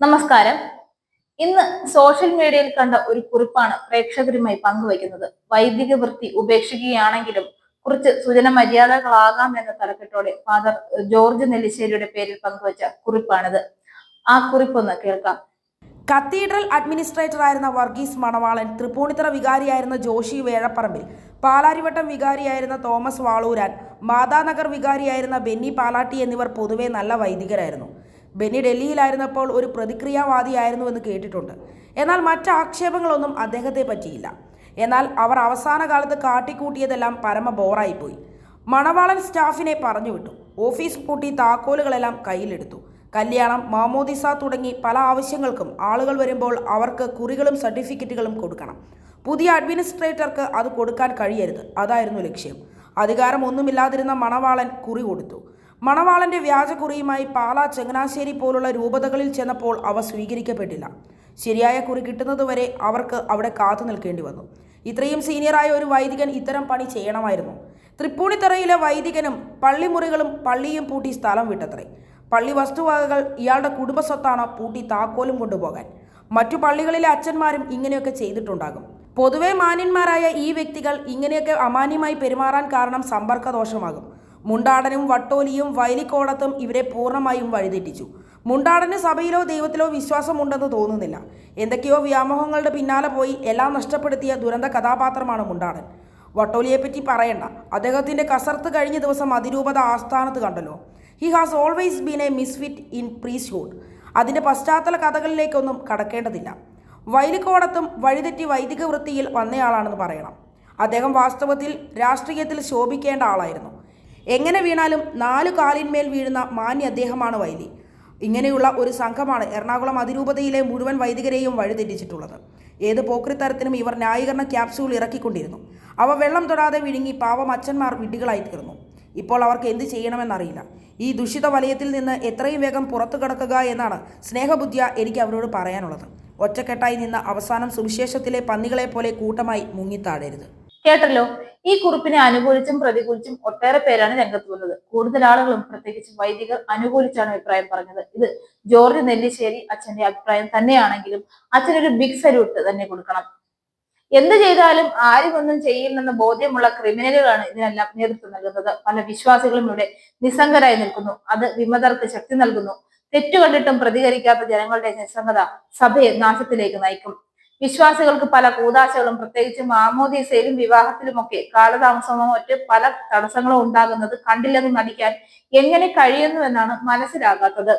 നമസ്കാരം. ഇന്ന് സോഷ്യൽ മീഡിയയിൽ കണ്ട ഒരു കുറിപ്പാണ് പ്രേക്ഷകരുമായി പങ്കുവയ്ക്കുന്നത്. വൈദിക വൃത്തി ഉപേക്ഷിക്കുകയാണെങ്കിലും കുറച്ച് സുജന മര്യാദകളാകാം എന്ന തലക്കെട്ടോടെ ഫാദർ ജോർജ് നെല്ലിശ്ശേരിയുടെ പേരിൽ പങ്കുവച്ച കുറിപ്പാണിത്. ആ കുറിപ്പൊന്ന് കേൾക്കാം. കത്തീഡ്രൽ അഡ്മിനിസ്ട്രേറ്റർ ആയിരുന്ന വർഗീസ് മണവാളൻ തൃപ്പൂണിത്തറ വികാരിയായിരുന്ന ജോഷി വേഴപ്പറമ്പിൽ പാലാരിവട്ടം വികാരിയായിരുന്ന തോമസ് വാളൂരാൻ മാതാനഗർ വികാരിയായിരുന്ന ബെന്നി പാലാട്ടി എന്നിവർ പൊതുവെ നല്ല വൈദികരായിരുന്നു. ബെന്നി ഡൽഹിയിലായിരുന്നപ്പോൾ ഒരു പ്രതിക്രിയാവാദിയായിരുന്നുവെന്ന് കേട്ടിട്ടുണ്ട്. എന്നാൽ മറ്റ് ആക്ഷേപങ്ങളൊന്നും അദ്ദേഹത്തെ പറ്റിയില്ല. എന്നാൽ അവർ അവസാന കാലത്ത് കാട്ടിക്കൂട്ടിയതെല്ലാം പരമ ബോറായിപ്പോയി. മണവാളൻ സ്റ്റാഫിനെ പറഞ്ഞു വിട്ടു. ഓഫീസ് പൂട്ടി താക്കോലുകളെല്ലാം കയ്യിലെടുത്തു. കല്യാണം മാമോദിസ തുടങ്ങി പല ആവശ്യങ്ങൾക്കും ആളുകൾ വരുമ്പോൾ അവർക്ക് കുറികളും സർട്ടിഫിക്കറ്റുകളും കൊടുക്കണം. പുതിയ അഡ്മിനിസ്ട്രേറ്റർക്ക് അത് കൊടുക്കാൻ കഴിയരുത്. അതായിരുന്നു ലക്ഷ്യം. അധികാരമൊന്നുമില്ലാതിരുന്ന മണവാളൻ കുറി കൊടുത്തു. മണവാളന്റെ വ്യാജക്കുറിയുമായി പാല ചങ്ങനാശ്ശേരി പോലുള്ള രൂപതകളിൽ ചെന്നപ്പോൾ അവ സ്വീകരിക്കപ്പെട്ടില്ല. ശരിയായ കുറി കിട്ടുന്നതുവരെ അവർക്ക് അവിടെ കാത്തു നിൽക്കേണ്ടി വന്നു. ഇത്രയും സീനിയറായ ഒരു വൈദികൻ ഇത്തരം പണി ചെയ്യണമായിരുന്നു. തൃപ്പൂണിത്തറയിലെ വൈദികനും പള്ളിമുറികളും പള്ളിയും പൂട്ടി സ്ഥലം വിട്ടത്രേ. പള്ളി വസ്തുവകകൾ ഇയാളുടെ കുടുംബസ്വത്താണ് പൂട്ടി താക്കോലും കൊണ്ടുപോകാൻ. മറ്റു പള്ളികളിലെ അച്ഛന്മാരും ഇങ്ങനെയൊക്കെ ചെയ്തിട്ടുണ്ടാകും. പൊതുവെ മാന്യന്മാരായ ഈ വ്യക്തികൾ ഇങ്ങനെയൊക്കെ അമാന്യമായി പെരുമാറാൻ കാരണം സമ്പർക്ക ദോഷമാകും മുണ്ടാടനും വട്ടോലിയും വയലിക്കോടത്തും ഇവരെ പൂർണമായും വഴിതെറ്റിച്ചു. മുണ്ടാടന് സഭയിലോ ദൈവത്തിലോ വിശ്വാസമുണ്ടെന്ന് തോന്നുന്നില്ല. എന്തൊക്കെയോ വ്യാമോഹങ്ങളുടെ പിന്നാലെ പോയി എല്ലാം നഷ്ടപ്പെടുത്തിയ ദുരന്ത കഥാപാത്രമാണ് മുണ്ടാടൻ. വട്ടോലിയെപ്പറ്റി പറയണ്ട. അദ്ദേഹത്തിന്റെ കസർത്ത് കഴിഞ്ഞ ദിവസം അതിരൂപത ആസ്ഥാനത്ത് കണ്ടല്ലോ. He has always been a misfit in priesthood അതിന്റെ പശ്ചാത്തല കഥകളിലേക്കൊന്നും കടക്കേണ്ടതില്ല. വൈലിക്കോടത്തും വഴിതെറ്റി വൈദിക വൃത്തിയിൽ വന്നയാളാണെന്ന് പറയണം. അദ്ദേഹം വാസ്തവത്തിൽ രാഷ്ട്രീയത്തിൽ ശോഭിക്കേണ്ട ആളായിരുന്നു. എങ്ങനെ വീണാലും നാലു കാലിന്മേൽ വീഴുന്ന മാന്യ അദ്ദേഹമാണ് വൈലി ഇങ്ങനെയുള്ള ഒരു സംഘമാണ് എറണാകുളം അതിരൂപതയിലെ മുഴുവൻ വൈദികരെയും വഴിതെറ്റിച്ചിട്ടുള്ളത്. ഏത് പോക്രിത്തരത്തിനും ഇവർ ന്യായീകരണ ക്യാപ്സ്യൂൾ ഇറക്കിക്കൊണ്ടിരുന്നു. അവ വെള്ളം തൊടാതെ വിഴുങ്ങി പാവം അച്ഛന്മാർ വിഡ്ഢികളായി തീർന്നു. ഇപ്പോൾ അവർക്ക് എന്ത് ചെയ്യണമെന്നറിയില്ല. ഈ ദുഷിത വലയത്തിൽ നിന്ന് എത്രയും വേഗം പുറത്തു കടക്കുക എന്നാണ് സ്നേഹബുദ്ധിയ എനിക്ക് അവരോട് പറയാനുള്ളത്. ഒറ്റക്കെട്ടായി നിന്ന് അവസാനം സുവിശേഷത്തിലെ പന്നികളെ പോലെ കൂട്ടമായി മുങ്ങിത്താഴരുത് കേട്ടല്ലോ? ഈ കുറിപ്പിനെ അനുകൂലിച്ചും പ്രതികൂലിച്ചും ഒട്ടേറെ പേരാണ് രംഗത്ത് വന്നത്. കൂടുതൽ ആളുകളും പ്രത്യേകിച്ച് വൈദികർ അനുകൂലിച്ചാണ് അഭിപ്രായം പറഞ്ഞത്. ഇത് ജോർജ് നെല്ലിശ്ശേരി അച്ഛന്റെ അഭിപ്രായം തന്നെയാണെങ്കിലും അച്ഛനൊരു ബിഗ് സല്യൂട്ട് തന്നെ കൊടുക്കണം. എന്ത് ചെയ്താലും ആരും ഒന്നും ചെയ്യില്ലെന്ന ബോധ്യമുള്ള ക്രിമിനലുകളാണ് ഇതിനെല്ലാം നേതൃത്വം നൽകുന്നത്. പല വിശ്വാസികളും ഇവിടെ നിസ്സംഗരായി നിൽക്കുന്നു. അത് വിമതർക്ക് ശക്തി നൽകുന്നു. തെറ്റു കണ്ടിട്ടും പ്രതികരിക്കാത്ത ജനങ്ങളുടെ നിസ്സംഗത സഭയെ നാശത്തിലേക്ക് നയിക്കും. വിശ്വാസികൾക്ക് പല കൂതാശകളും പ്രത്യേകിച്ച് മാമോദീസയിലും വിവാഹത്തിലുമൊക്കെ കാലതാമസമോ മറ്റ് പല തടസ്സങ്ങളും ഉണ്ടാകുന്നത് കണ്ടില്ലെന്ന് നടിക്കാൻ എങ്ങനെ കഴിയുന്നു എന്നാണ് മനസ്സിലാകാത്തത്.